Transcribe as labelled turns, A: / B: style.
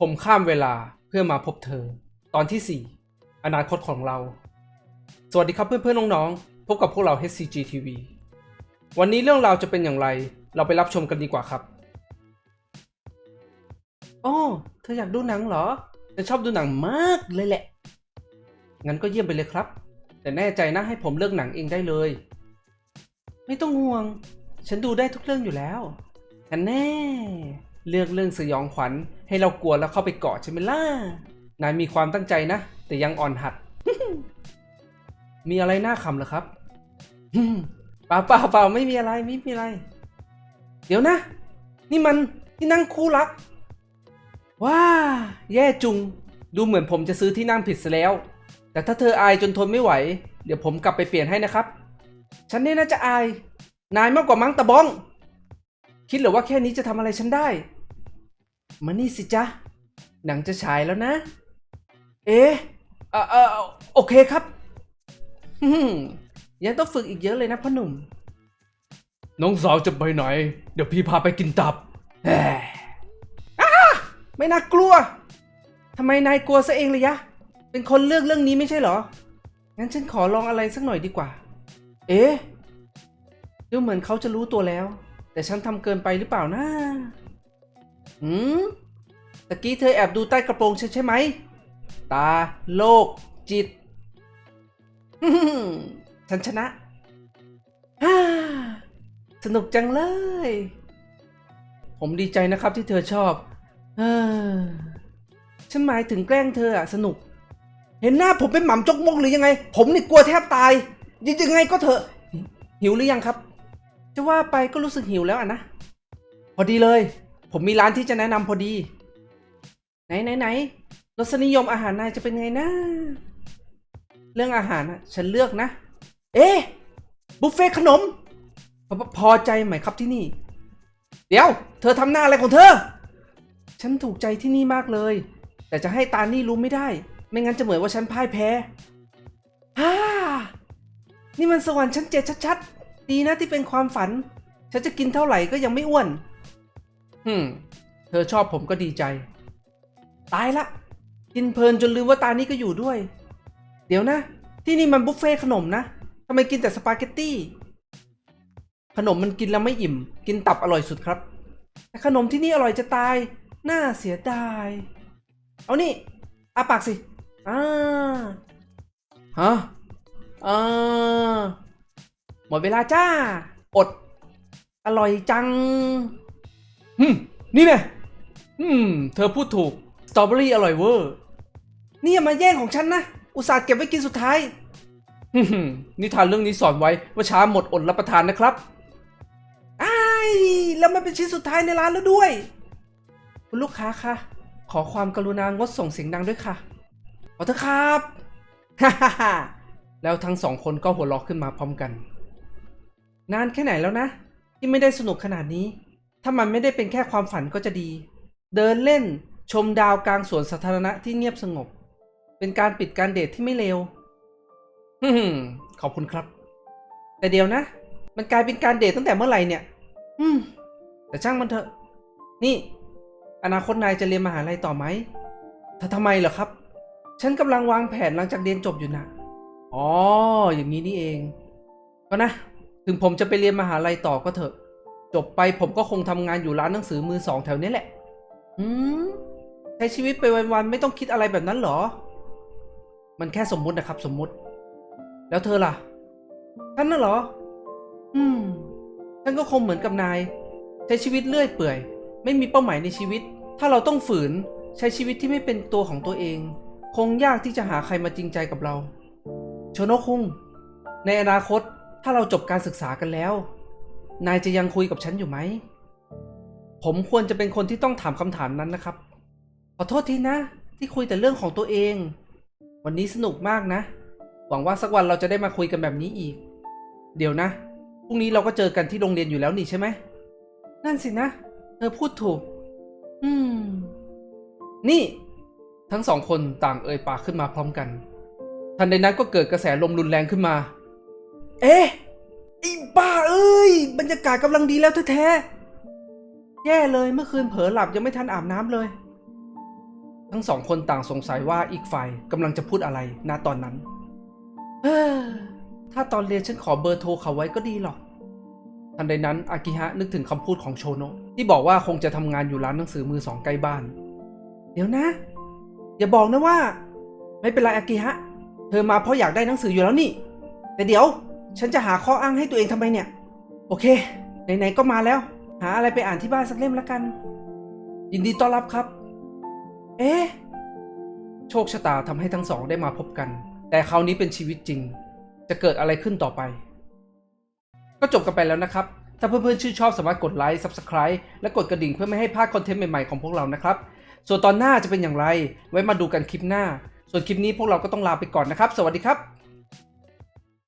A: ผมข้ามเวลาเพื่อมาพบเธอ ตอนที่ 4 อนาคตของเรา สวัสดีครับเพื่อนๆน้องๆ พบกับพวกเรา HCG TV วันนี้เรื่องราวจะเป็นอย่างไร เราไปรับชมกันดีกว่าครับอ๋อเธออยากดูหนังเหรอฉันชอบดูหนังมากเลยแหละ งั้นก็เยี่ยมไปเลยครับ แต่แน่ใจนะให้ผมเลือกหนังเองได้เลย ไม่ต้องห่วง ฉันดูได้ทุกเรื่องอยู่แล้วอันแน่ เลือกเรื่องสยองขวัญ ให้เรากลัวแล้วเข้าไปเกาะใช่ไหมล่ะ นายมีความตั้งใจนะ แต่ยังอ่อนหัด มีอะไรน่าขำเหรอครับเปล่าเปล่าเปล่าไม่มีอะไรไม่มีอะไร เดี๋ยวนะ นี่มันที่นั่งคู่รัก ว้า แย่จุง ดูเหมือนผมจะซื้อที่นั่งผิดซะแล้ว แต่ถ้าเธออายจนทนไม่ไหว เดี๋ยวผมกลับไปเปลี่ยนให้นะครับ ฉันเนี่ยน่าจะอาย นายมากกว่ามั้งตะบ้อง คิดเหรือว่าแค่นี้จะทำอะไรฉันได้ มานี่สิจ๊ะ หนังจะฉายแล้วนะ เอ๊ะเออเออโอเคครับฮึ่มยังต้องฝึกอีกเยอะเลยนะพ่อหนุ่ม น้องสาวจะไปไหน เดี๋ยวพี่พาไปกินตับแหมอ้าไม่น่ากลัวทำไมนายกลัวซะเองเลยยะ เป็นคนเลือกเรื่องนี้ไม่ใช่เหรอ งั้นฉันขอลองอะไรสักหน่อยดีกว่า เอ๊ะ ดูเหมือนเขาจะรู้ตัวแล้ว แต่ฉันทำเกินไปหรือเปล่านะ หืมตะกี้เธอแอบดูใต้กระโปรงฉันใช่ไหม ตาโลก จิตฉันชนะฮ่าสนุกจังเลย ผมดีใจนะครับที่เธอชอบเออฉันหมายถึงแกล้งเธออะสนุก เห็นหน้าผมเป็นหม่ำจกมกหรือยังไง ผมนี่กลัวแทบตาย ยังไงก็เถอะ หิวหรือยังครับ จะว่าไปก็รู้สึกหิวแล้วอะนะ พอดีเลย ผมมีร้านที่จะแนะนำพอดี ไหนไหนไหนรสนิยมอาหารนายจะเป็นไงนะ เรื่องอาหารนะฉันเลือกนะ เอ๊บุฟเฟ่ขนมพอพอใจไหมครับที่นี่ เดี๋ยว เธอทำหน้าอะไรของเธอ ฉันถูกใจที่นี่มากเลย แต่จะให้ตานี่รู้ไม่ได้ ไม่งั้นจะเหมือนว่าฉันพ่ายแพ้ฮ่านี่มันสวรรค์ชั้นเจ็ดชัดๆ ดีนะที่เป็นความฝัน ฉันจะกินเท่าไหร่ก็ยังไม่อ้วน ฮึมเธอชอบผมก็ดีใจ ตายละ กินเพลินจนลืมว่าตานี่ก็อยู่ด้วย เดี๋ยวนะ ที่นี่มันบุฟเฟ่ขนมนะทำไมกินแต่สปาเกตตี้ ขนมมันกินแล้วไม่อิ่ม กินตับอร่อยสุดครับ แต่ขนมที่นี่อร่อยจะตาย น่าเสียดาย เอานี่อาปากสิอ่าฮะอ่าหมดเวลาจ้า อด อร่อยจัง ฮึมนี่ไงอืม เธอพูดถูก สตรอเบอรี่อร่อยเวอร์ นี่อย่ามาแย่งของฉันนะ อุตส่าห์เก็บไว้กินสุดท้ายฮึมนิทานเรื่องนี้สอนไว้ว่าช้าหมดอดรับประทานนะครับอ้ายแล้วมันเป็นชิ้นสุดท้ายในร้านแล้วด้วย คุณลูกค้าคะ ขอความกรุณางดส่งเสียงดังด้วยค่ะ ขอเถอะครับฮ่าฮ่าฮ่าแล้วทั้งสองคนก็หัวเราะขึ้นมาพร้อมกัน นานแค่ไหนแล้วนะ ที่ไม่ได้สนุกขนาดนี้ ถ้ามันไม่ได้เป็นแค่ความฝันก็จะดี เดินเล่นชมดาวกลางสวนสาธารณะที่เงียบสงบ เป็นการปิดการเดทที่ไม่เลวขอบคุณครับ แต่เดี๋ยวนะ มันกลายเป็นการเดทตั้งแต่เมื่อไหร่เนี่ย อืม แต่ช่างมันเถอะ นี่ อนาคตนายจะเรียนมหาลัยต่อไหมถ้าทำไมเหรอครับ ฉันกำลังวางแผนหลังจากเรียนจบอยู่นะอ๋อ อย่างนี้นี่เอง ก็นะ ถึงผมจะไปเรียนมหาลัยต่อก็เถอะ จบไปผมก็คงทำงานอยู่ร้านหนังสือมือสองแถวนี้แหละ อืมใช้ชีวิตไปวันๆไม่ต้องคิดอะไรแบบนั้นเหรอ มันแค่สมมุตินะครับสมมุติ แล้วเธอล่ะฉันน่ะเหรอ อืม ฉันก็คงเหมือนกับนาย ใช้ชีวิตเรื่อยเปื่อย ไม่มีเป้าหมายในชีวิต ถ้าเราต้องฝืนใช้ชีวิตที่ไม่เป็นตัวของตัวเอง คงยากที่จะหาใครมาจริงใจกับเรา โชโนะคุง ในอนาคตถ้าเราจบการศึกษากันแล้ว นายจะยังคุยกับฉันอยู่ไหม ผมควรจะเป็นคนที่ต้องถามคำถามนั้นนะครับ ขอโทษทีนะ ที่คุยแต่เรื่องของตัวเอง วันนี้สนุกมากนะ หวังว่าสักวันเราจะได้มาคุยกันแบบนี้อีก เดี๋ยวนะ พรุ่งนี้เราก็เจอกันที่โรงเรียนอยู่แล้วนี่ใช่ไหม นั่นสินะ เธอพูดถูก อืม นี่ ทั้งสองคนต่างเอ่ยปากขึ้นมาพร้อมกัน ทันใดนั้นก็เกิดกระแสลมรุนแรงขึ้นมา เอ๊ะไอ้บ้าเอ้ ย บรรยากาศกำลังดีแล้วแท้ๆ แย่เลยเมื่อคืนเผลอหลับยังไม่ทันอาบน้ำเลย ทั้งสองคนต่างสงสัยว่าอีกฝ่ายกำลังจะพูดอะไรณตอนนั้น เฮ้อ ถ้าตอนเรียนฉันขอเบอร์โทรเขาไว้ก็ดีหรอก ทันใดนั้นอากิฮะนึกถึงคำพูดของโชโนะที่บอกว่าคงจะทำงานอยู่ร้านหนังสือมือสองใกล้บ้าน เดี๋ยวนะ อย่าบอกนะว่า ไม่เป็นไรอากิฮะ เธอมาเพราะอยากได้หนังสืออยู่แล้วนี่ แต่เดี๋ยว ฉันจะหาข้ออ้างให้ตัวเองทำไมเนี่ย โอเค ไหนๆก็มาแล้ว หาอะไรไปอ่านที่บ้านสักเล่มแล้วกัน ยินดีต้อนรับครับ เอ๊ะ โชคชะตาทำให้ทั้งสองได้มาพบกัน แต่คราวนี้เป็นชีวิตจริง จะเกิดอะไรขึ้นต่อไป ก็จบกันไปแล้วนะครับ ถ้าเพื่อนๆชื่นชอบสามารถกดไลค์ Subscribe และกดกระดิ่งเพื่อไม่ให้พลาดคอนเทนต์ใหม่ๆของพวกเรานะครับ ส่วนตอนหน้าจะเป็นอย่างไร ไว้มาดูกันคลิปหน้า ส่วนคลิปนี้พวกเราก็ต้องลาไปก่อนนะครับ สวัสดีครับ